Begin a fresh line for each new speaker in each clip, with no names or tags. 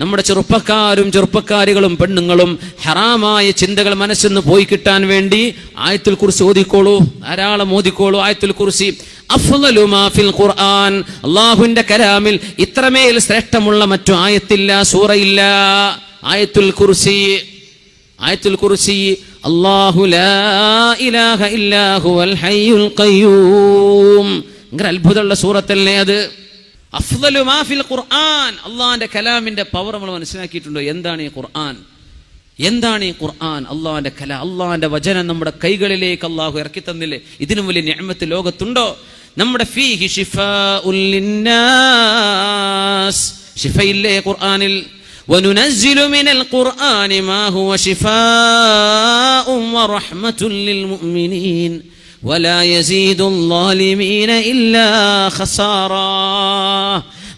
നമ്മുടെ ചെറുപ്പക്കാരും ചെറുപ്പക്കാരികളും പെണ്ണുങ്ങളും ഹറാമായ ചിന്തകൾ മനസ്സിന്ന് പോയി കിട്ടാൻ വേണ്ടി ആയത്തിൽ കുറിച്ച് ഓതിക്കോളൂ ധാരാളം ഓതിക്കോളൂ ആയത്തിൽ കുറിച്ച് ഖുർആൻ. അള്ളാഹുവിന്റെ കലാമിൽ ഇത്രമേൽ ശ്രേഷ്ഠമുള്ള മറ്റു ആയത്തില്ല സൂറയില്ല. ആയത്തുൽ കുർസി ആയത്തുൽ കുർസി. ലാ ഇലാഹ ഇല്ലാഹു ഹുവൽ ഹയ്യുൽ ഖയ്യൂം. ഭയങ്കര അത്ഭുതമുള്ള സൂറത്തല്ലേ അത്. അഫ്ദലു മാ ഫിൽ ഖുർആൻ അള്ളാഹിന്റെ കലാമിന്റെ പവർ നമ്മൾ മനസ്സിലാക്കിയിട്ടുണ്ടോ എന്താണ് ഈ ഖുർആൻ എന്താണ് ഈ ഖുർആൻ അള്ളാഹിന്റെ കല അള്ളാഹിന്റെ വചനം നമ്മുടെ കൈകളിലേക്ക് അള്ളാഹു ഇറക്കി തന്നില്ലേ ഇതിനും വലിയ ഞാമത്ത് ലോകത്തുണ്ടോ നമ്മുടെ ഫീഹി ശിഫാഉൽ ലിന്നാസ് ശിഫയില്ലേ ഖുർആനിൽ وننزل من القرآن ما هو شفاء ورحمة للمؤمنين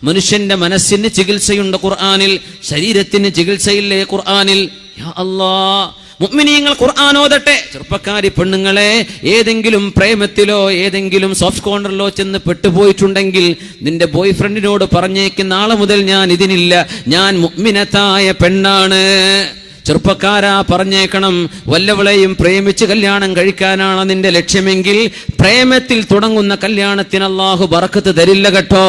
മനുഷ്യന്റെ മനസ്സിന് ചികിത്സയുണ്ട് ഖുർആാനിൽ ശരീരത്തിന് ചികിത്സയില്ലേ ഖുർആാനിൽ? അള്ളാ മുഗ്മിനീങ്ങൾ ഖുർആൻ ഓതട്ടെ. ചെറുപ്പക്കാരി പെണ്ണുങ്ങളെ ഏതെങ്കിലും പ്രേമത്തിലോ ഏതെങ്കിലും സോഫ്റ്റ് കോർണറിലോ ചെന്ന് പെട്ടുപോയിട്ടുണ്ടെങ്കിൽ നിന്റെ ബോയ്ഫ്രണ്ടിനോട് പറഞ്ഞേക്ക് നാളെ മുതൽ ഞാൻ ഇതിനില്ല ഞാൻ മുഗ്മിനത്തായ പെണ്ണാണ്. ചെറുപ്പക്കാരാ പറഞ്ഞേക്കണം വല്ലവളെയും പ്രേമിച്ച് കല്യാണം കഴിക്കാനാണ് നിന്റെ ലക്ഷ്യമെങ്കിൽ പ്രേമത്തിൽ തുടങ്ങുന്ന കല്യാണത്തിന് അള്ളാഹു ബറക്കത്ത് തരില്ല കേട്ടോ.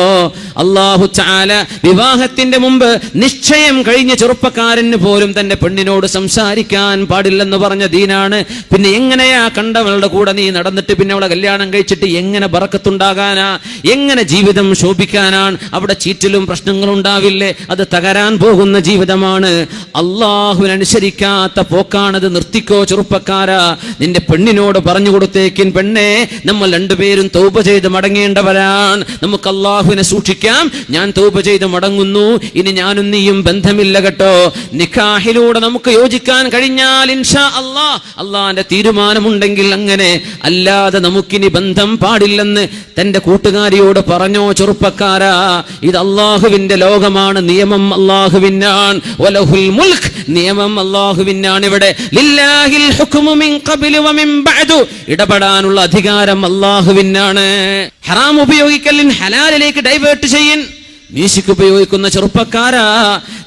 അള്ളാഹു ചാല വിവാഹത്തിന്റെ മുമ്പ് നിശ്ചയം കഴിഞ്ഞ ചെറുപ്പക്കാരന് പോലും തന്റെ പെണ്ണിനോട് സംസാരിക്കാൻ പാടില്ലെന്ന് പറഞ്ഞ ദീനാണ്. പിന്നെ എങ്ങനെയാ കണ്ടവളുടെ കൂടെ നീ നടന്നിട്ട് പിന്നെ അവളെ കല്യാണം കഴിച്ചിട്ട് എങ്ങനെ ബറക്കത്തുണ്ടാകാനാ? എങ്ങനെ ജീവിതം ശോഭിക്കാനാണ്? അവിടെ ചീറ്റിലും പ്രശ്നങ്ങളും ഉണ്ടാവില്ലേ അത് തകരാൻ പോകുന്ന ജീവിതമാണ്. അള്ളാഹുവിനനുസരിക്കാത്ത പോക്കാണത്. നിർത്തിക്കോ ചെറുപ്പക്കാര. നിന്റെ പെണ്ണിനോട് പറഞ്ഞു കൊടുത്തേക്കിൻ പെണ്ണെ നമ്മൾ രണ്ടുപേരും തൗപ ചെയ്ത് മടങ്ങേണ്ടവരാണ്. നമുക്ക് അള്ളാഹുവിനെ സൂക്ഷിക്കാം. ഞാൻ തൗപ ചെയ്ത് മടങ്ങുന്നു. ഇനി ഞാനും നീയും ബന്ധമില്ല കേട്ടോ. നിഖാഹിലൂടെ നമുക്ക് യോജിക്കാൻ കഴിഞ്ഞാൽ ഇൻഷാ അള്ളാ അള്ളാന്റെ തീരുമാനമുണ്ടെങ്കിൽ അങ്ങനെ അല്ലാതെ നമുക്കിനി ബന്ധം പാടില്ലെന്ന് തന്റെ കൂട്ടുകാരിയോട് പറഞ്ഞോ ചെറുപ്പക്കാരാ. ഇത് അള്ളാഹുവിന്റെ ലോകമാണ്. നിയമം അള്ളാഹുവിനാണ് വലഹുൽ മുൽക്ക് അള്ളാഹുവിനാണ് ഇവിടെ. ഇടപെടാനുള്ള അധികാരം അള്ളാഹുവിനാണ് ഹറാം ഉപയോഗിക്കലിൻ ഹലാലിലേക്ക് ഡൈവേർട്ട് ചെയ്യൻ. മ്യൂസിക് ഉപയോഗിക്കുന്ന ചെറുപ്പക്കാരാ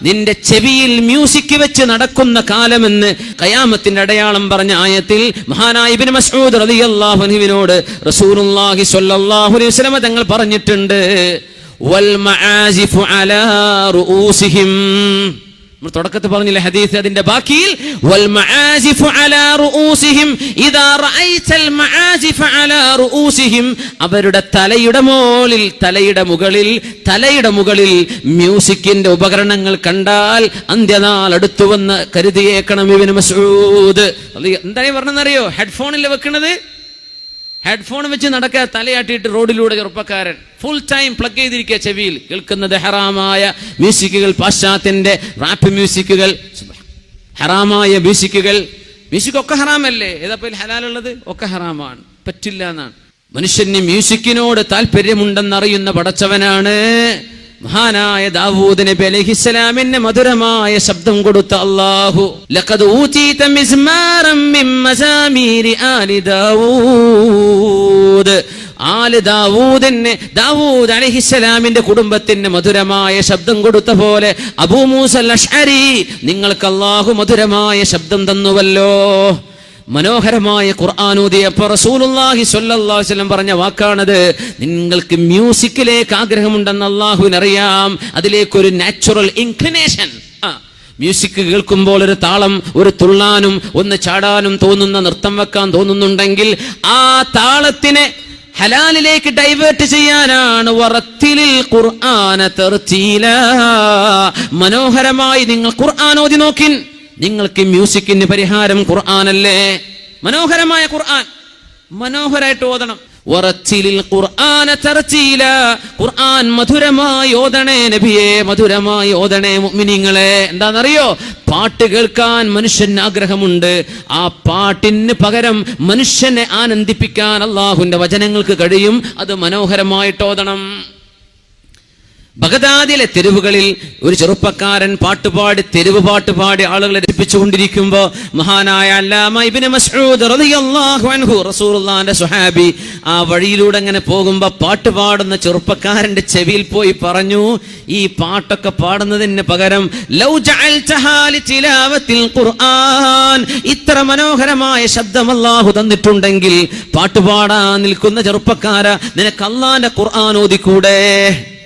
നിന്റെ ചെവിയിൽ മ്യൂസിക് വെച്ച് നടക്കുന്ന കാലമെന്ന് കയാമത്തിന്റെ അടയാളം പറഞ്ഞ ആയത്തിൽ മഹാനായ ഇബ്നു മസ്ഊദ് റളിയല്ലാഹു അൻഹുവിനോട് റസൂലുള്ളാഹി സ്വല്ലല്ലാഹു അലൈഹി വസല്ലം തങ്ങൾ പറഞ്ഞിട്ടുണ്ട് വൽ മആസിഫു അലാ റൂസിഹിം നമ്മൾ തുടക്കത്തിൽ പറഞ്ഞില്ലേ ഹദീസ് അതിന്റെ ബാക്കിയിൽ വൽ മആസിഫു അലാ റൂസിഹിം ഇദാ റഅയ്തൽ മആസിഫ അലാ റൂസിഹിം അവരുടെ തലയുടെ മോളിൽ തലയുടെ മുകളിൽ തലയുടെ മുകളിൽ മ്യൂസിക്കിന്റെ ഉപകരണങ്ങൾ കണ്ടാൽ അന്ത്യനാൾ അടുത്തുവന്ന് കരുതിയേക്കണം ഇവന് മസൂദ് എന്തായി പറഞ്ഞെന്നറിയോ ഹെഡ്ഫോണിൽ വെക്കണത്? ഹെഡ്ഫോൺ വെച്ച് നടക്കുക തലയാട്ടിയിട്ട് റോഡിലൂടെ ചെറുപ്പക്കാരൻ ഫുൾ ടൈം പ്ലഗ് ചെയ്തിരിക്കുക ചെവിയിൽ. കേൾക്കുന്നത് ഹറാമായ മ്യൂസിക്കുകൾ പാശ്ചാത്യന്റെ റാപ്പ് മ്യൂസിക്കുകൾ. ഹറാമായ മ്യൂസിക്കുകൾ. മ്യൂസിക് ഒക്കെ ഹറാമല്ലേ? ഏതാ ഹലാലുള്ളത്? ഒക്കെ ഹറാമാണ്. പറ്റില്ല എന്നാണ്. മനുഷ്യന് മ്യൂസിക്കിനോട് താല്പര്യമുണ്ടെന്നറിയുന്ന പടച്ചവനാണ്. മഹാനായ ദാവൂദ് നബി അലൈഹിസ്സലാമിന് മധുരമായ ശബ്ദം കൊടുത്ത അള്ളാഹു ലഖദ് മിസ്മാറം ആലി ദാവൂദ്. ദാവൂദിന് ദാവൂദ് അലഹിസ്സലാമിന്റെ കുടുംബത്തിന് മധുരമായ ശബ്ദം കൊടുത്ത പോലെ അബൂ മൂസൽ നിങ്ങൾക്ക് അള്ളാഹു മധുരമായ ശബ്ദം തന്നുവല്ലോ. മനോഹരമായ സ്വല്ലല്ലാഹു അലൈഹി വസല്ലം പറഞ്ഞ വാക്കാണത്. നിങ്ങൾക്ക് മ്യൂസിക്കിലേക്ക് ആഗ്രഹമുണ്ടെന്ന് അള്ളാഹുവിനറിയാം. അതിലേക്കൊരു നാച്ചുറൽ ഇൻക്ലിനേഷൻ. മ്യൂസിക് കേൾക്കുമ്പോൾ ഒരു താളം ഒരു തുള്ളാനും ഒന്ന് ചാടാനും തോന്നുന്ന നൃത്തം വെക്കാൻ തോന്നുന്നുണ്ടെങ്കിൽ ആ താളത്തിനെ ഹലാലിലേക്ക് ഡൈവേർട്ട് ചെയ്യാനാണ് ഖുർആന മനോഹരമായി നിങ്ങൾ ഖുർആൻ ഓതി നോക്കിൻ. നിങ്ങൾക്ക് മ്യൂസിക്കിന് പരിഹാരം ഖുർആാനല്ലേ? മനോഹരമായ ഖുർആൻ. മനോഹരായിട്ട് ഓതണം. ഉറച്ചിലിൽ ഖുർആന ചർച്ചയില ഖുർആൻ മധുരമായി ഓതണേ നബിയെ മധുരമായി ഓതണേ മുഅ്മിനീങ്ങളെ. എന്താണെന്നറിയോ? പാട്ട് കേൾക്കാൻ മനുഷ്യന് ആഗ്രഹമുണ്ട്. ആ പാട്ടിന് പകരം മനുഷ്യനെ ആനന്ദിപ്പിക്കാൻ അള്ളാഹുവിന്റെ വചനങ്ങൾക്ക് കഴിയും. അത് മനോഹരമായിട്ട് ഓതണം. ബഗദാദിലെ തെരുവുകളിൽ ഒരു ചെറുപ്പക്കാരൻ പാട്ടുപാടി തെരുവ് പാട്ടുപാടി ആളുകളെ രസിപ്പിച്ചുകൊണ്ടിരിക്കുമ്പോ മഹാനായ മസ്ഊദ് റളിയല്ലാഹു അൻഹു സ്വഹാബി ആ വഴിയിലൂടെ അങ്ങനെ പോകുമ്പോ പാട്ട് പാടുന്ന ചെറുപ്പക്കാരന്റെ ചെവിയിൽ പോയി പറഞ്ഞു ഈ പാട്ടൊക്കെ പാടുന്നതിന് പകരം ലൗ ഖുർആൻ. ഇത്ര മനോഹരമായ ശബ്ദം അല്ലാഹു തന്നിട്ടുണ്ടെങ്കിൽ പാട്ടുപാടാൻ നിൽക്കുന്ന ചെറുപ്പക്കാര നിനക്ക് അള്ളാന്റെ ഖുർആൻ ഓതിക്കൂടെ?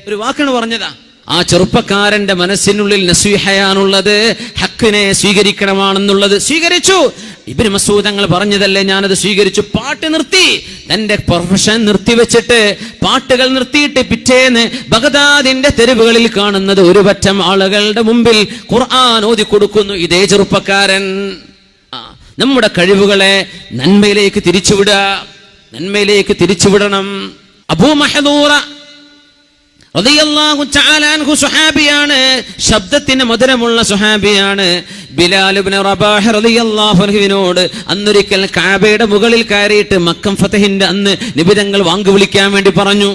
ഒരു വാക്കാണ് പറഞ്ഞതാ. ആ ചെറുപ്പക്കാരന്റെ മനസ്സിനുള്ളിൽ നസീഹയാണുള്ളത് ഹക്കിനെ സ്വീകരിക്കണമാണെന്നുള്ളത്. സ്വീകരിച്ചു. ഇബിന് മസൂദങ്ങൾ പറഞ്ഞതല്ലേ ഞാനത് സ്വീകരിച്ചു. പാട്ട് നിർത്തി. തന്റെ പ്രൊഫഷൻ നിർത്തിവെച്ചിട്ട് പാട്ടുകൾ നിർത്തിയിട്ട് പിറ്റേന്ന് ബഗദാദിന്റെ തെരുവുകളിൽ കാണുന്നത് ഒരു പറ്റം ആളുകളുടെ മുമ്പിൽ ഖുർആൻ ഓതി കൊടുക്കുന്നു. ഇതേ ചെറുപ്പക്കാരൻ. നമ്മുടെ കഴിവുകളെ നന്മയിലേക്ക് തിരിച്ചുവിടുക. നന്മയിലേക്ക് തിരിച്ചുവിടണം. അബൂ മഹദൂറ സുഹാബിയാണ്. ശബ്ദത്തിന് മധുരമുള്ള സുഹാബിയാണ്. ബിലാൽ ഇബ്നു റബാഹ് റളിയല്ലാഹു അൻഹുവിനോട് അന്നൊരിക്കൽ കാബയുടെ മുകളിൽ കയറിയിട്ട് മക്കം ഫതഹിന്റെ അന്ന് നിബിതങ്ങൾ വാങ്കു വിളിക്കാൻ വേണ്ടി പറഞ്ഞു.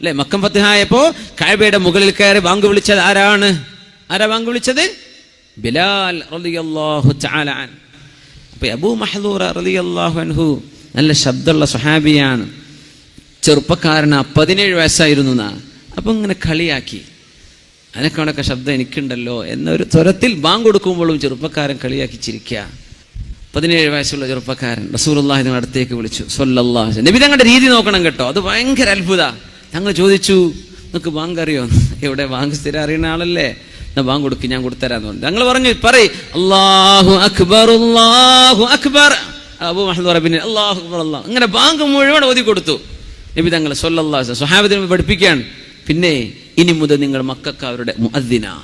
അല്ലെ? മക്കം ഫതഹായപ്പോ കാബയുടെ മുകളിൽ കയറി വാങ്കു വിളിച്ചത് ആരാണ്? ആരാ വാങ്കു വിളിച്ചത്? ബിലാൽ തആല അൻ. അപ്പൊ അബൂ മഹദൂറ റളിയല്ലാഹു അൻഹു നല്ല ശബ്ദമുള്ള സുഹാബിയാണ്. ചെറുപ്പക്കാരനാ പതിനേഴ് വയസ്സായിരുന്നു എന്നാ അപ്പൊ ഇങ്ങനെ കളിയാക്കി. അനക്കണക്ക ശബ്ദം എനിക്കുണ്ടല്ലോ എന്നൊരു സ്വരത്തിൽ ബാങ്ക് കൊടുക്കുമ്പോഴും ചെറുപ്പക്കാരൻ കളിയാക്കി ചിരിക്കുക പതിനേഴ് വയസ്സുള്ള ചെറുപ്പക്കാരൻ റസൂലുള്ളാഹി നിങ്ങൾ അടുത്തേക്ക് വിളിച്ചു. സല്ലല്ലാഹു നബി തങ്ങളുടെ രീതി നോക്കണം കേട്ടോ. അത് ഭയങ്കര അത്ഭുത. ഞങ്ങൾ ചോദിച്ചു നിങ്ങൾക്ക് ബാങ്ക് അറിയോ? എവിടെ? ബാങ്ക് സ്ഥിരം അറിയുന്ന ആളല്ലേ. എന്നാ ബാങ്ക് കൊടുക്കും ഞാൻ കൊടുത്തരാന്ന് പറഞ്ഞു. ഞങ്ങൾ പറഞ്ഞു പറയ്. അല്ലാഹു അക്ബർ അല്ലാഹു അക്ബർ. അബൂ മഹദ് റബിന് അല്ലാഹു അക്ബർ അല്ലാഹ്. അങ്ങനെ ബാങ്ക് മുഴുവൻ ഓതി കൊടുത്തു നബി തങ്ങൾ സല്ലല്ലാഹു സ്വഹാബത്തിന് പഠിപ്പിക്കുകയാണ്. പിന്നെ ഇനി മുതൽ നിങ്ങൾ മക്കാരുടെ മുഅദ്ദിന.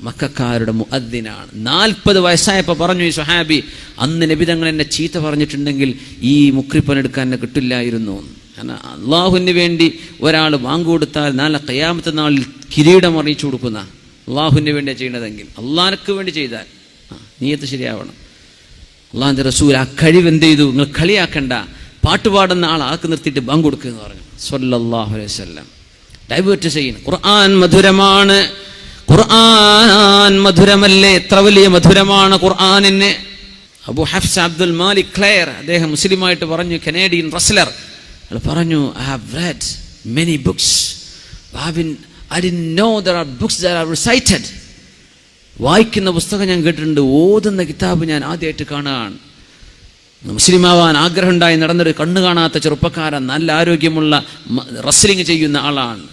മക്കാരുടെ മുഅദ്ദിനാണ്. നാൽപ്പത് വയസ്സായപ്പോൾ പറഞ്ഞു ഈ സുഹാബി അന്ന് നബിതങ്ങൾ എന്നെ ചീത്ത പറഞ്ഞിട്ടുണ്ടെങ്കിൽ ഈ മുക്രിപ്പനെടുക്കാൻ എന്നെ കിട്ടില്ലായിരുന്നു. കാരണം അള്ളാഹുവിന് വേണ്ടി ഒരാൾ വാങ്ങുകൊടുത്താൽ നാളെ കയ്യാമത്തെ നാളിൽ കിരീടം അറിയിച്ചു കൊടുക്കുന്ന അള്ളാഹുവിന് വേണ്ടിയാണ് ചെയ്യണതെങ്കിൽ. അള്ളാഹനക്ക് വേണ്ടി ചെയ്താൽ. നീയത്ത് ശരിയാവണം. അള്ളാഹിന്റെ റസൂൽ ആ കഴിവ് എന്ത് ചെയ്തു? നിങ്ങൾ കളിയാക്കണ്ട. പാട്ടുപാടുന്ന ആൾ ആക്കി നിർത്തിയിട്ട് ബാങ്ക് കൊടുക്കുക എന്ന് പറഞ്ഞു. സല്ലല്ലാഹു അലൈഹി ഡൈവേർട്ട് ചെയ്യണം ഖുർആൻ മധുരമാണ്. ഖുർആൻ മധുരമല്ലേ? എത്ര വലിയ മധുരമാണ് ഖുർആനിന്. Abu Hafs Abdul Malik Clare അദ്ദേഹം മുസ്ലിമായിട്ട് പറഞ്ഞു കനേഡിയൻ റസ്ലർ. പറഞ്ഞു I have read many books I do know there are books there are recited വായിക്കുന്ന പുസ്തകം ഞാൻ കേട്ടിട്ടുണ്ട്. ഓതുന്ന കിതാബ് ഞാൻ ആദ്യമായിട്ട് കാണുകയാണ് മുസ്ലിമാവാൻ ആഗ്രഹമുണ്ടായി നടന്നൊരു കണ്ണു കാണാത്ത ചെറുപ്പക്കാരൻ നല്ല ആരോഗ്യമുള്ള റസ്ലിംഗ് ചെയ്യുന്ന ആളാണ്.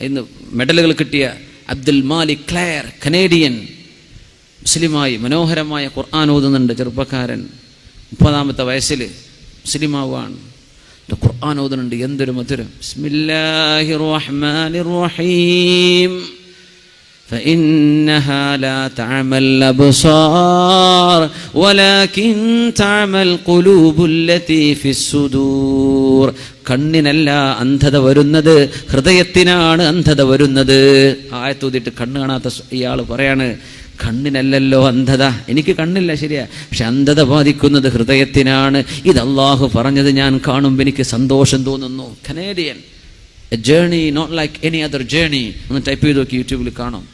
ഇന്ന് മെഡലുകൾ കിട്ടിയ അബ്ദുൽ മാലിക് ക്ലെയർ കനേഡിയൻ മുസ്ലിമായി മനോഹരമായ ഖുർആൻ ഓതുന്നുണ്ട് ചെറുപ്പക്കാരൻ. മുപ്പതാമത്തെ വയസ്സിൽ മുസ്ലിമാവാണ്. ഖുർആൻ ഓതുന്നുണ്ട്? എന്തൊരു മധുരം. ബിസ്മില്ലാഹിർ റഹ്മാനിർ റഹീം. فإنها لا تعمى الأبصار ولكن تعمى القلوب التي في الصدور കണ്ണിനല്ല അന്ധത വരുന്നത് ഹൃദയത്തിനാണ് അന്ധത വരുന്നത് ആയത്തൂതിട്ട് കണ്ണ് കാണാത്ത സ് ഇയാൾ പറയാണ് കണ്ണിനല്ലല്ലോ അന്ധത എനിക്ക് കണ്ണില്ല ശരിയാ പക്ഷെ അന്ധത ബാധിക്കുന്നത് ഹൃദയത്തിനാണ് ഇത് അള്ളാഹു പറഞ്ഞത് ഞാൻ കാണുമ്പോൾ എനിക്ക് സന്തോഷം തോന്നുന്നു Canadian a journey not like any other journey ഒന്ന് ടൈപ്പ് ചെയ്ത് നോക്കി യൂട്യൂബിൽ കാണും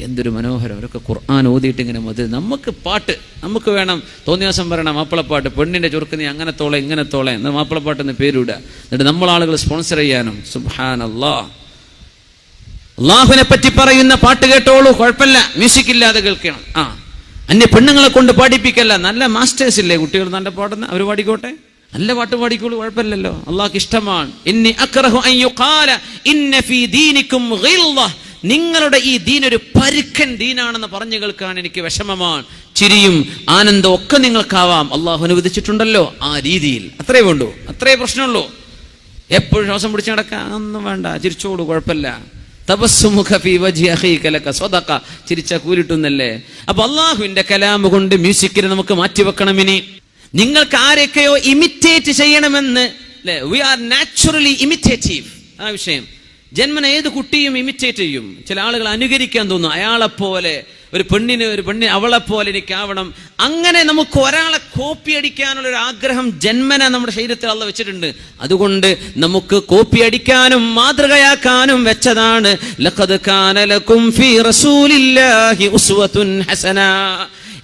എന്തൊരു മനോഹരം. അവരൊക്കെ ഖുർആൻ ഓതിയിട്ട് ഇങ്ങനെ മതി നമുക്ക് പാട്ട് നമുക്ക് വേണം തോന്നിയ ദിവസം പറയണം മാപ്പിളപ്പാട്ട് പെണ്ണിന്റെ ചുരുക്ക് നീ അങ്ങനെ തോളെ ഇങ്ങനെ തോളെ എന്ന് മാപ്പിളപ്പാട്ട് എന്ന് പേരിടുക. എന്നിട്ട് നമ്മളാളുകൾ സ്പോൺസർ ചെയ്യാനും സുബാൻ അല്ലാ അള്ളാഹുവിനെ പറ്റി പറയുന്ന പാട്ട് കേട്ടോളൂ കുഴപ്പമില്ല. മ്യൂസിക് ഇല്ലാതെ കേൾക്കണം. ആ. അന്യ പെണ്ണുങ്ങളെ കൊണ്ട് പാടിപ്പിക്കല്ല. നല്ല മാസ്റ്റേഴ്സ് ഇല്ലേ കുട്ടികൾ നല്ല പാടുന്ന? അവർ പാടിക്കോട്ടെ? നല്ല പാട്ട് പാടിക്കോളൂ കുഴപ്പമില്ലല്ലോ. അള്ളാഹ്ക്ക് ഇഷ്ടമാണ്. നിങ്ങളുടെ ഈ ദീൻ ഒരു പരുക്കൻ ദീനാണെന്ന് പറഞ്ഞു കേൾക്കാൻ എനിക്ക് വിഷമമാണ്. ചിരിയും ആനന്ദവും ഒക്കെ നിങ്ങൾക്കാവാം. അള്ളാഹു അനുവദിച്ചിട്ടുണ്ടല്ലോ ആ രീതിയിൽ. അത്രേ വേണ്ടൂ. അത്രേ പ്രശ്നമുള്ളൂ. എപ്പോഴും ശ്വാസം പിടിച്ച് നടക്കാൻ ഒന്നും വേണ്ട. ചിരിച്ചോളൂ കുഴപ്പമില്ല. ചിരിച്ച കൂലിട്ടുന്നല്ലേ? അപ്പൊ അള്ളാഹുവിന്റെ കലാമ് കൊണ്ട് മ്യൂസിക്കിനെ നമുക്ക് മാറ്റിവെക്കണം ഇനി. നിങ്ങൾക്ക് ആരെയൊക്കെയോ ഇമിറ്റേറ്റ് ചെയ്യണമെന്ന്. വി ആർ നാച്ചുറലി ഇമിറ്റേറ്റീവ് ആ വിഷയം. ജന്മന ഏത് കുട്ടിയും ഇമിറ്റേറ്റ് ചെയ്യും. ചില ആളുകൾ അനുകരിക്കാൻ തോന്നും. അയാളെപ്പോലെ ഒരു പെണ്ണിന് ഒരു പെണ്ണിന് അവളെപ്പോലെ എനിക്കാവണം. അങ്ങനെ നമുക്ക് ഒരാളെ കോപ്പി അടിക്കാനുള്ള ഒരു ആഗ്രഹം ജന്മന നമ്മുടെ ശരീരത്തിൽ അള്ള വെച്ചിട്ടുണ്ട്. അതുകൊണ്ട് നമുക്ക് കോപ്പി അടിക്കാനും മാതൃകയാക്കാനും വെച്ചതാണ്.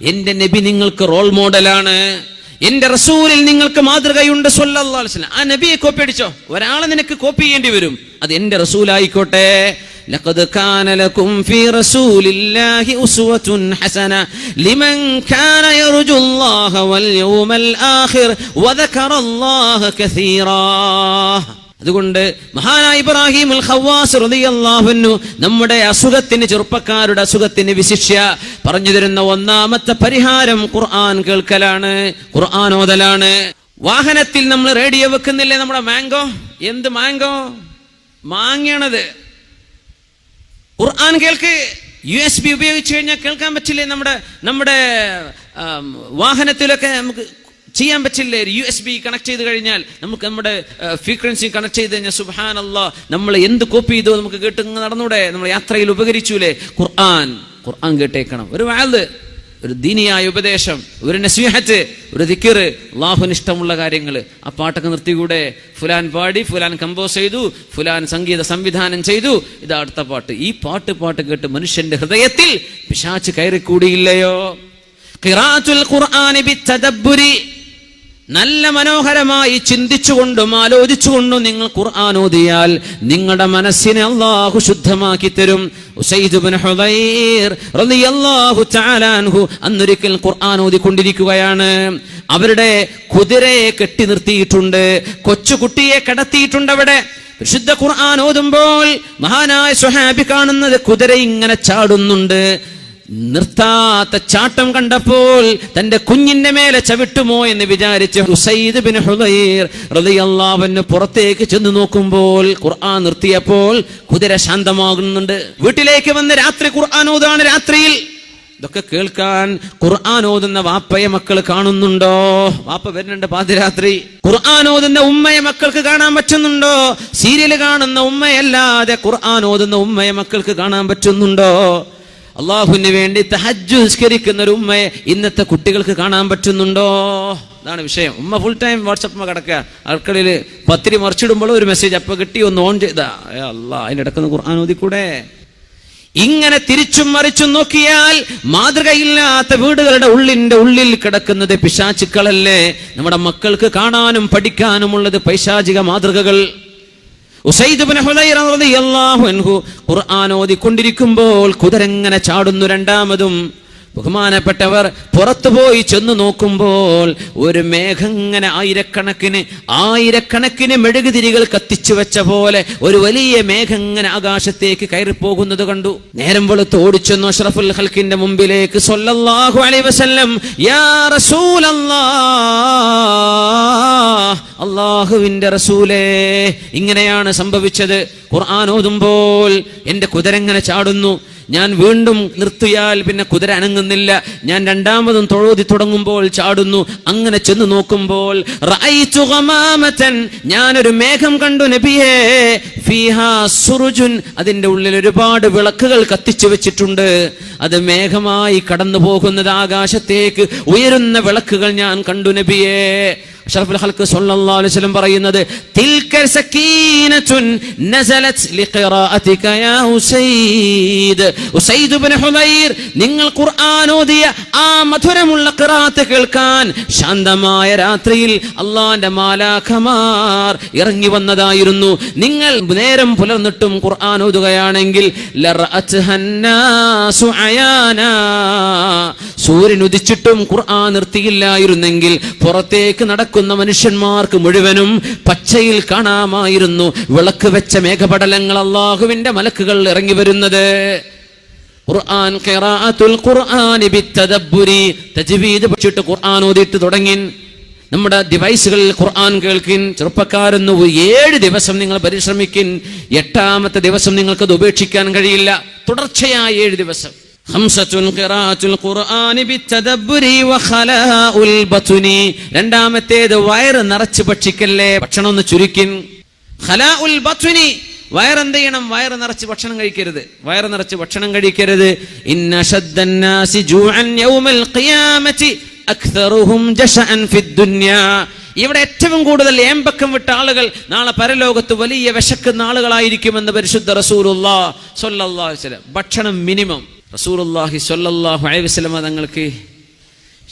എന്റെ നബി നിങ്ങൾക്ക് റോൾ മോഡലാണ് എന്റെ റസൂലിൽ നിങ്ങൾക്ക് മാതൃകയുണ്ട് സല്ലല്ലാഹു അലൈഹി വസല്ലം ആ നബിയെ കോപ്പി അടിച്ചോ ഒരാളെ നിനക്ക് കോപ്പി ചെയ്യേണ്ടി വരും അത് എന്റെ റസൂലായിക്കോട്ടെ لقد كان لكم في رسول الله أسوة حسنة لمن كان يرجو الله واليوم الآخر وذكر الله كثيرا അതുകൊണ്ട് മഹാനായ ഇബ്രാഹിം അൽ ഖവാസ് റളിയല്ലാഹു നമ്മുടെ അസുഖത്തിന് ചെറുപ്പക്കാരുടെ അസുഖത്തിന് വിശിഷ്യ പറഞ്ഞു തരുന്ന ഒന്നാമത്തെ പരിഹാരം ഖുർആൻ കേൾക്കലാണ് ഖുർആൻ ഓതലാണ്. വാഹനത്തിൽ നമ്മൾ റേഡിയോ വെക്കുന്നില്ലേ നമ്മുടെ മാംഗോ? എന്ത് മാംഗോ? മാങ്ങണത് ഖുർആൻ കേൾക്ക്. യു എസ് ബി ഉപയോഗിച്ച് കഴിഞ്ഞാൽ കേൾക്കാൻ പറ്റില്ലേ നമ്മുടെ നമ്മുടെ വാഹനത്തിലൊക്കെ നമുക്ക് ചെയ്യാൻ പറ്റില്ലേ? യു എസ് ബി കണക്ട് ചെയ്ത് കഴിഞ്ഞാൽ നമുക്ക് നമ്മുടെ ഫ്രീക്വൻസി കണക്ട് ചെയ്ത് കഴിഞ്ഞാൽ സുഹാൻ നമ്മൾ എന്ത് കോപ്പി ചെയ്തോ നമുക്ക് കേട്ട് നടന്നൂടെ? നമ്മൾ യാത്രയിൽ ഉപകരിച്ചൂലേ? ഖുർആൻ ഖുർആൻ കേട്ടേക്കണം. ഒരു വാൽ ഒരു ദീനിയായ ഉപദേശം ഒരു നസ്വിഹത്ത് ഒരു ദിക്കർ ലാഹുനിഷ്ടമുള്ള കാര്യങ്ങൾ ആ പാട്ടൊക്കെ നിർത്തിക്കൂടെ? ഫുലാൻ പാടി ഫുലാൻ കമ്പോസ് ചെയ്തു ഫുലാൻ സംഗീത സംവിധാനം ചെയ്തു. ഇതാ അടുത്ത പാട്ട്. ഈ പാട്ട് പാട്ട് കേട്ട് മനുഷ്യന്റെ ഹൃദയത്തിൽ പിശാച്ച് കയറിക്കൂടിയില്ലയോ? ഖിറാത്തുൽ ബി ബിത്തദബ്ബുരി. നല്ല മനോഹരമായി ചിന്തിച്ചുകൊണ്ടും ആലോചിച്ചുകൊണ്ടും നിങ്ങൾ ഖുർആൻ ഓതിയാൽ നിങ്ങളുടെ മനസ്സിനെ അള്ളാഹു ശുദ്ധമാക്കി തരും. അന്നൊരിക്കൽ ഖുർആൻ ഓതിക്കൊണ്ടിരിക്കുകയാണ്. അവരുടെ കുതിരയെ കെട്ടി നിർത്തിയിട്ടുണ്ട്. കൊച്ചുകുട്ടിയെ കിടത്തിയിട്ടുണ്ട് അവിടെ. വിശുദ്ധ ഖുർആൻ ഓതുമ്പോൾ മഹാനായ സ്വഹാബി കാണുന്നത് കുതിര ഇങ്ങനെ ചാടുന്നുണ്ട്. നിർത്താത്ത ചാട്ടം കണ്ടപ്പോൾ തന്റെ കുഞ്ഞിന്റെ മേലെ ചവിട്ടുമോ എന്ന് വിചാരിച്ച് ഹുസൈദ് ബിൻ ഹുദൈർ റളിയല്ലാഹുവിന് പുറത്തേക്ക് ചെന്ന് നോക്കുമ്പോൾ ഖുർആൻ നിർത്തിയപ്പോൾ കുതിര ശാന്തമാകുന്നുണ്ട്. വീട്ടിലേക്ക് വന്ന് രാത്രി ഖുർആൻ രാത്രിയിൽ. ഇതൊക്കെ കേൾക്കാൻ ഖുർആൻ ഓതുന്ന വാപ്പയെ മക്കൾ കാണുന്നുണ്ടോ? വാപ്പ വരുന്നുണ്ട് പാതിരാത്രി. ഖുർആൻ ഓതുന്ന ഉമ്മയെ മക്കൾക്ക് കാണാൻ പറ്റുന്നുണ്ടോ? സീരിയൽ കാണുന്ന ഉമ്മയല്ലാതെ ഖുർആൻ ഓതുന്ന ഉമ്മയെ മക്കൾക്ക് കാണാൻ പറ്റുന്നുണ്ടോ? അള്ളാഹുവിന് വേണ്ടി തഹജ്ജു നിസ്കരിക്കുന്ന ഒരു ഉമ്മയെ ഇന്നത്തെ കുട്ടികൾക്ക് കാണാൻ പറ്റുന്നുണ്ടോ? അതാണ് വിഷയം. ഉമ്മ ഫുൾ ടൈം വാട്സപ്പ് കിടക്കുക. അടുക്കളയിൽ പത്തിരി മറിച്ചിടുമ്പോൾ ഒരു മെസ്സേജ് അപ്പൊ കിട്ടി ഒന്ന് ഓൺ ചെയ്താ. അല്ല അതിന്റെ ഇടക്കുന്ന ഖുർആൻ ഓതിക്കൂടെ? ഇങ്ങനെ തിരിച്ചും മറിച്ചും നോക്കിയാൽ മാതൃകയില്ലാത്ത വീടുകളുടെ ഉള്ളിന്റെ ഉള്ളിൽ കിടക്കുന്നത് പിശാചുക്കളല്ലേ? നമ്മുടെ മക്കൾക്ക് കാണാനും പഠിക്കാനുമുള്ളത് പൈശാചിക മാതൃകകൾ. ഖുർആൻ ഓതിക്കൊണ്ടിരിക്കുമ്പോൾ കുതിരങ്ങനെ ചാടുന്നു രണ്ടാമതും ബഹുമാനപ്പെട്ടവർ പുറത്തുപോയി ചെന്നു നോക്കുമ്പോൾ ഒരു മേഘം ഇങ്ങനെ ആയിരക്കണക്കിന് ആയിരക്കണക്കിന് മെഴുകുതിരികൾ കത്തിച്ചു വെച്ച പോലെ ഒരു വലിയ മേഘം ഇങ്ങനെ ആകാശത്തേക്ക് കയറിപ്പോകുന്നത് കണ്ടു. നേരം വെളുത്ത് ഓടിച്ചെന്നു അഷ്റഫുൽ ഹൽക്കിന്റെ മുമ്പിലേക്ക് വസല്ലം യാ അള്ളാഹുവിന്റെ റസൂലേ ഇങ്ങനെയാണ് സംഭവിച്ചത്. ഖുർആൻ ഓതുമ്പോൾ എന്റെ കുതിരങ്ങനെ ചാടുന്നു. ഞാൻ വീണ്ടും നിർത്തിയാൽ പിന്നെ കുതിര അനങ്ങുന്നില്ല. ഞാൻ രണ്ടാമതും തൊഴുതി തുടങ്ങുമ്പോൾ ചാടുന്നു. അങ്ങനെ ചെന്ന് നോക്കുമ്പോൾ ഞാനൊരു മേഘം കണ്ടു നബിയേ സുറുജുൻ. അതിന്റെ ഉള്ളിൽ ഒരുപാട് വിളക്കുകൾ കത്തിച്ചു വെച്ചിട്ടുണ്ട്. അത് മേഘമായി കടന്നു പോകുന്നത് ആകാശത്തേക്ക്. ഉയരുന്ന വിളക്കുകൾ ഞാൻ കണ്ടു നബിയേ. അലൈഹി വസല്ലം പറയുന്നത് ഇബ്നു നിങ്ങൾ ഖുർആൻ ഓതിയ ആ മധുരമുള്ള ഖിറാഅത്ത് കേൾക്കാൻ ശാന്തമായ രാത്രിയിൽ അള്ളാന്റെ മാലാഖമാർ ഇറങ്ങി വന്നതായിരുന്നു. നിങ്ങൾ നേരം പുലർന്നിട്ടും ഖുർആൻ ഓതുകയാണെങ്കിൽ സൂര്യൻ ഉദിച്ചിട്ടും ഖുർആൻ നിർത്തിയില്ലായിരുന്നെങ്കിൽ പുറത്തേക്ക് നടക്കുന്ന മനുഷ്യന്മാർക്ക് മുഴുവനും പച്ചയിൽ കാണാമായിരുന്നു വിളക്ക് വെച്ച മേഘപടലങ്ങൾ അള്ളാഹുവിന്റെ മലക്കുകൾ ഇറങ്ങി വരുന്നത്. ഖുർആൻ ഖിറാഅത്തുൽ ഖുർആനി തജ്വീദ് ഖുർആൻ ഓതിയിട്ട് തുടങ്ങി നമ്മുടെ ഡിവൈസുകളിൽ ഖുർആൻ കേൾക്കിൻ ചെറുപ്പക്കാരെന്ന് ഏഴ് ദിവസം നിങ്ങൾ പരിശ്രമിക്കിൻ എട്ടാമത്തെ ദിവസം നിങ്ങൾക്കത് ഉപേക്ഷിക്കാൻ കഴിയില്ല. തുടർച്ചയായ ഏഴ് ദിവസം. രണ്ടാമത്തേത് വയറ് നിറച്ച് ഭക്ഷിക്കല്ലേ ഭക്ഷണം ഒന്ന് ചുരുക്കിൻ. വയറെന്ത് ചെയ്യണം? വയറ് നിറച്ച് ഭക്ഷണം കഴിക്കരുത്. വയറ് നിറച്ച് ഭക്ഷണം കഴിക്കരുത്. ഇവിടെ ഏറ്റവും കൂടുതൽ ഏമ്പക്കം വിട്ട ആളുകൾ നാളെ പരലോകത്ത് വലിയ വിശക്കുന്ന ആളുകളായിരിക്കുമെന്ന് പരിശുദ്ധ റസൂലുല്ലാ വസല്ലം. ഭക്ഷണം മിനിമം. റസൂലുള്ളാഹി സ്വല്ലല്ലാഹു അലൈഹി വസല്ലം തങ്ങൾക്ക്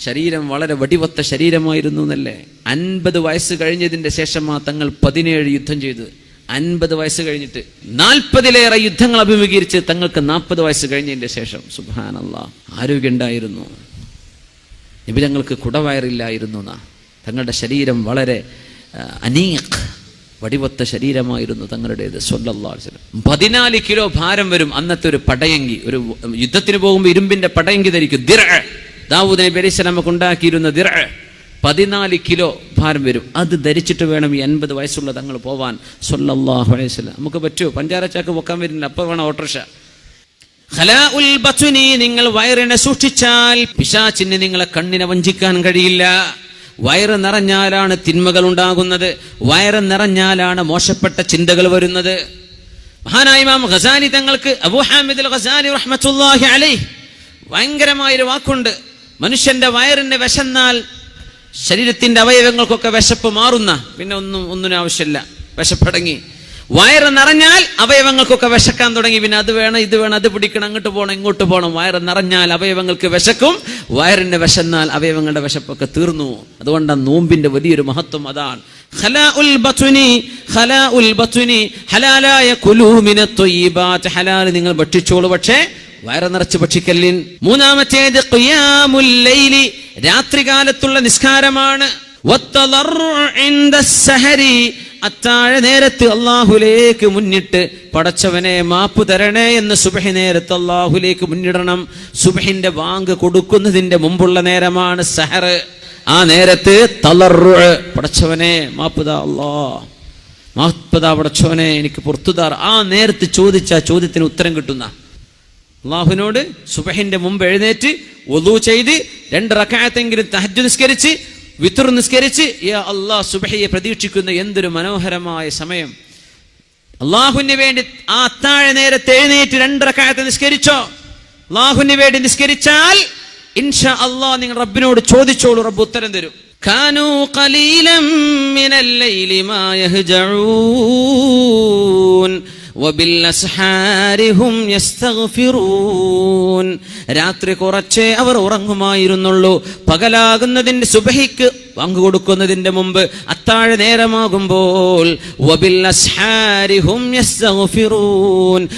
ശരീരം വളരെ വടിവത്ത ശരീരമായിരുന്നു എന്നല്ലേ? അൻപത് വയസ്സ് കഴിഞ്ഞതിന്റെ ശേഷമാ തങ്ങൾ പതിനേഴ് യുദ്ധം ചെയ്തു. അൻപത് വയസ്സ് കഴിഞ്ഞിട്ട് നാൽപ്പതിലേറെ യുദ്ധങ്ങൾ അഭിമുഖീകരിച്ച് തങ്ങൾക്ക് നാൽപ്പത് വയസ്സ് കഴിഞ്ഞതിന്റെ ശേഷം. സുബാനല്ല ആരോഗ്യം ഉണ്ടായിരുന്നു നബി തങ്ങൾക്ക് കുടവയറില്ലായിരുന്നു എന്നാ. തങ്ങളുടെ ശരീരം വളരെ അനീഖ് വടിവത്ത ശരീരമായിരുന്നു തങ്ങളുടേത് വസല്ലം. പതിനാല് കിലോ ഭാരം വരും അന്നത്തെ ഒരു പടയങ്കി ഒരു യുദ്ധത്തിന് പോകുമ്പോൾ ഇരുമ്പിന്റെ പടയങ്കി ധരിക്കും. ദിറ ദാവൂദ് നബി അലൈഹി സ്വലാമക്ക് ഉണ്ടാക്കിയിരുന്ന ദിറ പതിനാല് കിലോ ഭാരം വരും. അത് ധരിച്ചിട്ട് വേണം ഈ അൻപത് വയസ്സുള്ള തങ്ങൾ പോവാൻ. സ്വല്ലല്ലാഹു അലൈഹി വസല്ലം. നമുക്ക് പറ്റുമോ? പഞ്ചാര ചാക്ക് പൊക്കാൻ വരുന്നില്ല. അപ്പോൾ വേണം ഓട്ടോറിക്ഷ. നിങ്ങൾ വയറിനെ സൂക്ഷിച്ചാൽ പിശാച്ചിന് നിങ്ങളെ കണ്ണിനെ വഞ്ചിക്കാൻ കഴിയില്ല. വയറ് നിറഞ്ഞാലാണ് തിന്മകൾ ഉണ്ടാകുന്നത്. വയറ് നിറഞ്ഞാലാണ് മോശപ്പെട്ട ചിന്തകൾ വരുന്നത്. മഹാനായ ഇമാം ഖസാനി തങ്ങൾക്ക് അബൂ ഹാമിദ് റഹ്മത്തുള്ളാഹി അലൈഹി വാക്കുണ്ട്. മനുഷ്യന്റെ വയറിന്റെ വിശന്നാൽ ശരീരത്തിന്റെ അവയവങ്ങൾക്കൊക്കെ വിശപ്പ് മാറുന്ന പിന്നെ ഒന്നും ഒന്നിനും ആവശ്യമില്ല. വിശപ്പടങ്ങി വയറ് നിറഞ്ഞാൽ അവയവങ്ങൾക്കൊക്കെ വിശക്കാൻ തുടങ്ങി. പിന്നെ അത് വേണം ഇത് വേണം അത് പിടിക്കണം അങ്ങോട്ട് പോകണം ഇങ്ങോട്ട് പോകണം. വയറ് നിറഞ്ഞാൽ അവയവങ്ങൾക്ക് വിശക്കും. വയറിന്റെ വിശന്നാൽ അവയവങ്ങളുടെ വിശപ്പൊക്കെ തീർന്നു. അതുകൊണ്ടാണ് നോമ്പിന്റെ വലിയൊരു മഹത്വം അതാണ്. ഹലാലായ. നിങ്ങൾ ഭക്ഷിച്ചോളൂ. പക്ഷേ വയറ് നിറച്ച് ഭക്ഷിക്കല്ലിൻ. മൂന്നാമത്തേത് രാത്രികാലത്തുള്ള നിസ്കാരമാണ്. അത്താഴ നേരത്ത് അള്ളാഹുലേക്ക് മുന്നിട്ട് പടച്ചവനെ മാപ്പ് തരണേ എന്ന് സുബഹി നേരത്ത് അള്ളാഹുലേക്ക് മുന്നിടണം. സുബഹിന്റെ വാങ്ക് കൊടുക്കുന്നതിന്റെ മുമ്പുള്ള നേരമാണ് സഹർ. ആ നേരത്ത് തളർറു പടച്ചവനെ മാപ്പുതാ അള്ളാ മാപ്പുതാ പടച്ചവനെ എനിക്ക് പുറത്തുതാർ ആ നേരത്ത് ചോദിച്ച ചോദ്യത്തിന് ഉത്തരം കിട്ടുന്ന. അള്ളാഹുവിനോട് സുബഹിന്റെ മുമ്പ് എഴുന്നേറ്റ് ഒതു ചെയ്ത് രണ്ട് റക്കായത്തെങ്കിലും തഹജ് നിസ്കരിച്ച് വിത്തുർ നിസ്കരിച്ച് യാ അള്ളാഹ് സുബഹിയെ പ്രതീക്ഷിക്കുന്ന എന്തൊരു മനോഹരമായ സമയം അള്ളാഹുവിന് വേണ്ടി ആ അത്താഴ നേരത്തെ എഴുന്നേറ്റ് രണ്ട് റക്കായത്ത് നിസ്കരിച്ചോ അള്ളാഹുവിന് വേണ്ടി നിസ്കരിച്ചാൽ ഇൻഷാ അള്ളാഹ് നിങ്ങൾ റബ്ബിനോട് ചോദിച്ചോളൂ റബ്ബ് ഉത്തരം തരും كانوا قليلا من الليل ما يهجعون وبالأسحار هم يستغفرون രാത്രി കുറച്ചേ അവർ ഉറങ്ങുമായിരുന്നുള്ളൂ പകലാകുന്നതിന്റെ സുബഹിക്ക് പങ്കു കൊടുക്കുന്നതിന്റെ മുമ്പ് അത്താഴ നേരമാകുമ്പോൾ.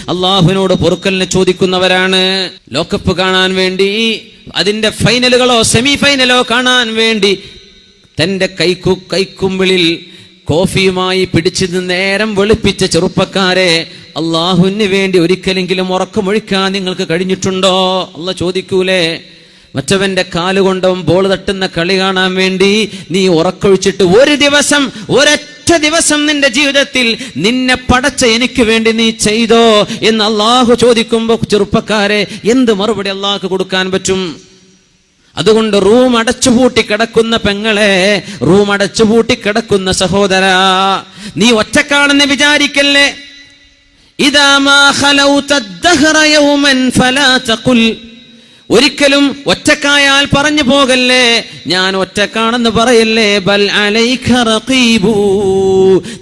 അള്ളാഹുവിനോട് പൊറുക്കലിനെ ചോദിക്കുന്നവരാണ് ലോകകപ്പ് കാണാൻ വേണ്ടി അതിന്റെ ഫൈനലുകളോ സെമി ഫൈനലോ കാണാൻ വേണ്ടി തന്റെ കൈക്കു കൈക്കുമ്പിളിൽ കോഫിയുമായി പിടിച്ചു നേരം വെളുപ്പിച്ച ചെറുപ്പക്കാരെ അള്ളാഹുവിന് വേണ്ടി ഒരിക്കലെങ്കിലും ഉറക്കമൊഴിക്കാൻ നിങ്ങൾക്ക് കഴിഞ്ഞിട്ടുണ്ടോ? അല്ല ചോദിക്കൂലേ? മറ്റവന്റെ കാലുകൊണ്ടും ബോൾ തട്ടുന്ന കളി കാണാൻ വേണ്ടി നീ ഉറക്കൊഴിച്ചിട്ട് ഒരു ദിവസം ഒരൊറ്റ ദിവസം നിന്റെ ജീവിതത്തിൽ നിന്നെ പടച്ച എനിക്ക് വേണ്ടി നീ ചെയ്തോ എന്ന് അള്ളാഹു ചോദിക്കുമ്പോൾ ചെറുപ്പക്കാരെ എന്ത് മറുപടി അള്ളാഹ് കൊടുക്കാൻ പറ്റും? അതുകൊണ്ട് റൂം അടച്ചുപൂട്ടി കിടക്കുന്ന പെങ്ങളെ റൂം അടച്ചുപൂട്ടി കിടക്കുന്ന സഹോദര നീ ഒറ്റക്കാണെന്ന് വിചാരിക്കല്ലേ? ഒരിക്കലും ഒറ്റക്കായാൽ പറഞ്ഞു പോകല്ലേ ഞാൻ ഒറ്റക്കാണെന്ന് പറയല്ലേ ബൽ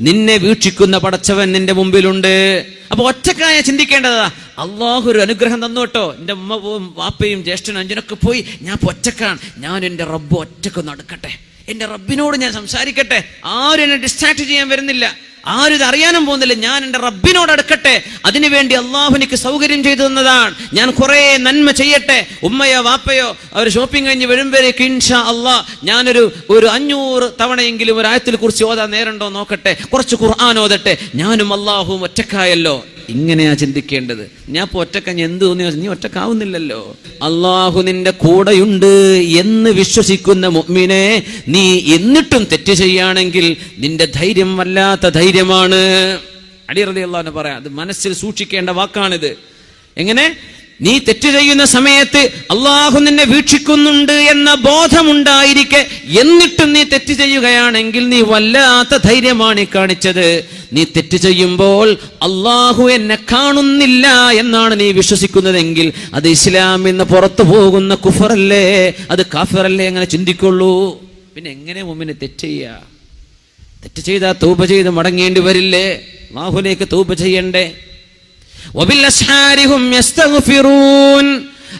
നിന്നെ വീക്ഷിക്കുന്ന പടച്ചവൻ നിന്റെ മുമ്പിലുണ്ട്. അപ്പൊ ഒറ്റക്കായ ചിന്തിക്കേണ്ടതാ. അള്ളാഹു ഒരു അനുഗ്രഹം തന്നു കേട്ടോ. എന്റെ ഉമ്മ വാപ്പയും ജ്യേഷ്ഠനും അഞ്ചനൊക്കെ പോയി ഞാൻ ഒറ്റക്കാണ്. ഞാൻ എന്റെ റബ്ബ് ഒറ്റയ്ക്ക് നടക്കട്ടെ എന്റെ റബ്ബിനോട് ഞാൻ സംസാരിക്കട്ടെ. ആരും എന്നെ ഡിസ്ട്രാക്ട് ചെയ്യാൻ വരുന്നില്ല. ആരും ഇത് അറിയാനും പോകുന്നില്ല. ഞാൻ എന്റെ റബ്ബിനോട് അടുക്കട്ടെ. അതിനുവേണ്ടി അള്ളാഹു എനിക്ക് സൗകര്യം ചെയ്തു തന്നതാണ്. ഞാൻ കുറേ നന്മ ചെയ്യട്ടെ. ഉമ്മയോ വാപ്പയോ അവർ ഷോപ്പിംഗ് കഴിഞ്ഞ് വരുമ്പോഴേക്ക് ഇൻഷാ അള്ളാഹ് ഞാനൊരു ഒരു അഞ്ഞൂറ് തവണയെങ്കിലും ഒരു ആയത്തിൽ കുറിച്ച് ഓതാ നേരണ്ടോ നോക്കട്ടെ. കുറച്ച് ഖുർആൻ ഓതട്ടെ. ഞാനും അള്ളാഹുവും ഒറ്റക്കായല്ലോ. ഇങ്ങനെയാ ചിന്തിക്കേണ്ടത്? ഞാൻ ഇപ്പൊ ഒറ്റക്കഞ്ഞ് എന്ത് തോന്നിയോ നീ ഒറ്റക്കാവുന്നില്ലല്ലോ. അള്ളാഹു നിന്റെ കൂടെയുണ്ട് എന്ന് വിശ്വസിക്കുന്ന മുഅ്മിനെ നീ എന്നിട്ടും തെറ്റ് ചെയ്യുകയാണെങ്കിൽ നിന്റെ ധൈര്യം വല്ലാത്ത ധൈര്യമാണ്. അടിയറതി അള്ളാഹ് പറയാം അത് മനസ്സിൽ സൂക്ഷിക്കേണ്ട വാക്കാണിത്. എങ്ങനെ? നീ തെറ്റ് ചെയ്യുന്ന സമയത്ത് അള്ളാഹു നിന്നെ വീക്ഷിക്കുന്നുണ്ട് എന്ന ബോധമുണ്ടായിരിക്കെ എന്നിട്ടും നീ തെറ്റ് ചെയ്യുകയാണെങ്കിൽ നീ വല്ലാത്ത ധൈര്യമാണ് കാണിച്ചത്. നീ തെറ്റ് ചെയ്യുമ്പോൾ അള്ളാഹു എന്നെ കാണുന്നില്ല എന്നാണ് നീ വിശ്വസിക്കുന്നതെങ്കിൽ അത് ഇസ്ലാം എന്ന് പുറത്തു പോകുന്ന കുഫറല്ലേ? അത് കാഫറല്ലേ? അങ്ങനെ ചിന്തിക്കുള്ളൂ. പിന്നെ എങ്ങനെ മുമ്പിനെ തെറ്റ് ചെയ്യുക തെറ്റ് ചെയ്താൽ തൂപ ചെയ്ത് മടങ്ങേണ്ടി വരില്ലേ? അള്ളാഹുലേക്ക് തൂപ ചെയ്യണ്ടേ?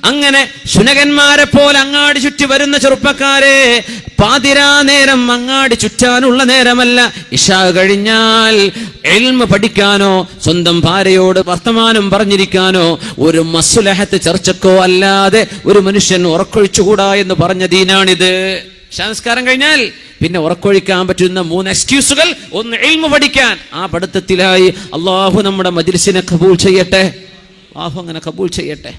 അങ്ങനെ ശുനകന്മാരെ പോലെ അങ്ങാടി ചുറ്റി വരുന്ന ചെറുപ്പക്കാരെ പാതിരാ നേരം അങ്ങാടി ചുറ്റാനുള്ള നേരമല്ല. ഇഷ കഴിഞ്ഞാൽ എൽമ പഠിക്കാനോ സ്വന്തം ഭാര്യയോട് വർത്തമാനം പറഞ്ഞിരിക്കാനോ ഒരു മസുലഹത്ത് ചർച്ചക്കോ അല്ലാതെ ഒരു മനുഷ്യൻ ഉറക്കൊഴിച്ചുകൂടാ എന്ന് പറഞ്ഞ ദീനാണിത്. സംസ്കാരം കഴിഞ്ഞാൽ പിന്നെ ഉറക്കൊഴിക്കാൻ പറ്റുന്ന മൂന്ന് എക്സ്ക്യൂസുകൾ. ഒന്ന് എൽമ പഠിക്കാൻ. ആ പഠിത്തത്തിലായി അള്ളാഹു നമ്മുടെ മജിൽസിനെ കബൂൾ ചെയ്യട്ടെ. അള്ളാഹു അങ്ങനെ കബൂൾ ചെയ്യട്ടെ.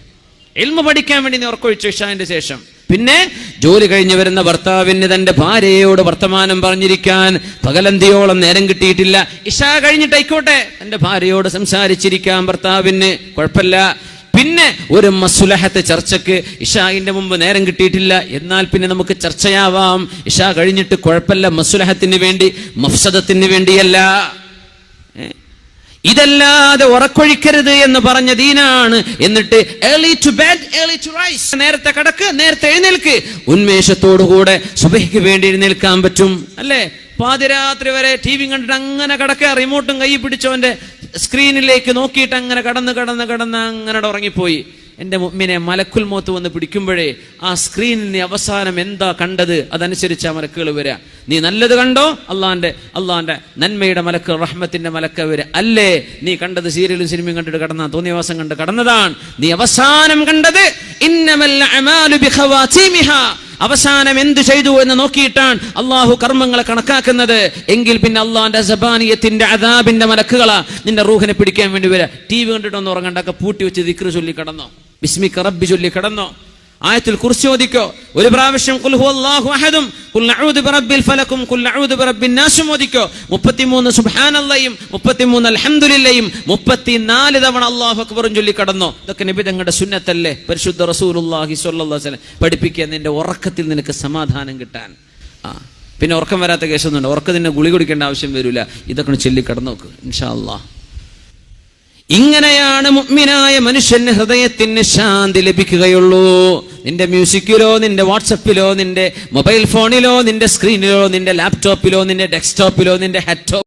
എൽമ പഠിക്കാൻ വേണ്ടി നീ ഉറക്കൊഴിച്ചു ഇഷാന്റെ ശേഷം. പിന്നെ ജോലി കഴിഞ്ഞു വരുന്ന ഭർത്താവിന് തന്റെ ഭാര്യയോട് വർത്തമാനം പറഞ്ഞിരിക്കാൻ പകലന്തിയോളം നേരം കിട്ടിയിട്ടില്ല. ഇഷ കഴിഞ്ഞിട്ടായിക്കോട്ടെ തന്റെ ഭാര്യയോട് സംസാരിച്ചിരിക്കാൻ ഭർത്താവിന്. കുഴപ്പമില്ല. പിന്നെ ഒരു മസുലഹത്തെ ചർച്ചക്ക് ഇഷാഹിന്റെ മുമ്പ് നേരം കിട്ടിയിട്ടില്ല. എന്നാൽ പിന്നെ നമുക്ക് ചർച്ചയാവാം. ഇഷ കഴിഞ്ഞിട്ട് കുഴപ്പമില്ല. മസുലഹത്തിന് വേണ്ടി മഫ്സദത്തിന് വേണ്ടിയല്ല? ഇതല്ലാതെ ഉറക്കൊഴിക്കരുത് എന്ന് പറഞ്ഞ ദീനാണ്. എന്നിട്ട് ടു ബെഡ് ടു റൈസ് നേരത്തെ കടക്ക് നേരത്തെ എഴുന്നേൽക്ക്. ഉന്മേഷത്തോടുകൂടെ സുബഹിക്ക് വേണ്ടി എഴുന്നേൽക്കാൻ പറ്റും അല്ലേ? പാതിരാത്രി വരെ ടി വി കണ്ടിട്ട് അങ്ങനെ കടക്കുക റിമോട്ടും കൈ പിടിച്ചവന്റെ സ്ക്രീനിലേക്ക് നോക്കിയിട്ട് അങ്ങനെ കടന്ന് കടന്ന് കടന്ന് അങ്ങനെ ഉറങ്ങിപ്പോയി. എന്റെ മുമ്മിനെ മലക്കുൽ മോത്ത് വന്ന് പിടിക്കുമ്പോഴേ ആ സ്ക്രീനിന് അവസാനം എന്താ കണ്ടത്? അതനുസരിച്ച് ആ മലക്കുകൾ വരിക നീ നല്ലത് കണ്ടോ? അള്ളാന്റെ അള്ളാന്റെ നന്മയുടെ മലക്ക് റഹ്മത്തിന്റെ മലക്ക് വരെ അല്ലേ? നീ കണ്ടത് സീരിയലും സിനിമയും കണ്ടിട്ട് കടന്ന തോന്നിയവാസം കണ്ട് കടന്നതാണ്. നീ അവസാനം കണ്ടത്. അവസാനം എന്ത് ചെയ്തു എന്ന് നോക്കിയിട്ടാണ് അള്ളാഹു കർമ്മങ്ങളെ കണക്കാക്കുന്നത്. എങ്കിൽ പിന്നെ അള്ളാന്റെ സബാനിയത്തിന്റെ അദാബിന്റെ മലക്കുകളാ നിന്റെ റൂഹിനെ പിടിക്കാൻ വേണ്ടി വരിക. ടി വി കണ്ടിട്ടൊന്നും ഉറങ്ങണ്ടൊക്കെ പൂട്ടി വെച്ച് ദിക്റ് ചൊല്ലി കിടന്നോ? ബിസ്മിക റബ്ബി ചൊല്ലി കിടന്നോ? ആയത്തിൽ കുറിച്ച് ചോദിക്കോ? ഒരു പ്രാവശ്യം കുൽ ഹുവല്ലാഹു അഹദും ബിറബ്ബിൽ ഫലക്കും ഓദിക്കോ? 33 സുബ്ഹാനല്ലാഹയും 33 അൽഹംദുലില്ലയും 34 തവണ അല്ലാഹു ഇതൊക്കെ നബി തങ്ങളുടെ സുന്നത്തല്ലേ? പരിശുദ്ധ റസൂലുള്ളാഹി സ്വല്ലല്ലാഹു അലൈഹി വസല്ലം. പഠിപ്പിക്കുക നിന്റെ ഉറക്കത്തിൽ നിനക്ക് സമാധാനം കിട്ടാൻ. ആ പിന്നെ ഉറക്കം വരാത്ത കേസൊന്നുണ്ട് ഉറക്കത്തിന് ഗുളി കുടിക്കേണ്ട ആവശ്യം വരില്ല ഇതൊക്കെ ചൊല്ലി കടന്നോക്ക് ഇൻഷാ അല്ലാഹ്. ഇങ്ങനെയാണ് മുഗ്മിനായ മനുഷ്യന് ഹൃദയത്തിന് ശാന്തി ലഭിക്കുകയുള്ളൂ. നിന്റെ മ്യൂസിക്കിലോ നിന്റെ വാട്സപ്പിലോ നിന്റെ മൊബൈൽ ഫോണിലോ നിന്റെ സ്ക്രീനിലോ നിന്റെ ലാപ്ടോപ്പിലോ നിന്റെ ഡെസ്ക്ടോപ്പിലോ നിന്റെ ഹെഡ്ടോപ്പ്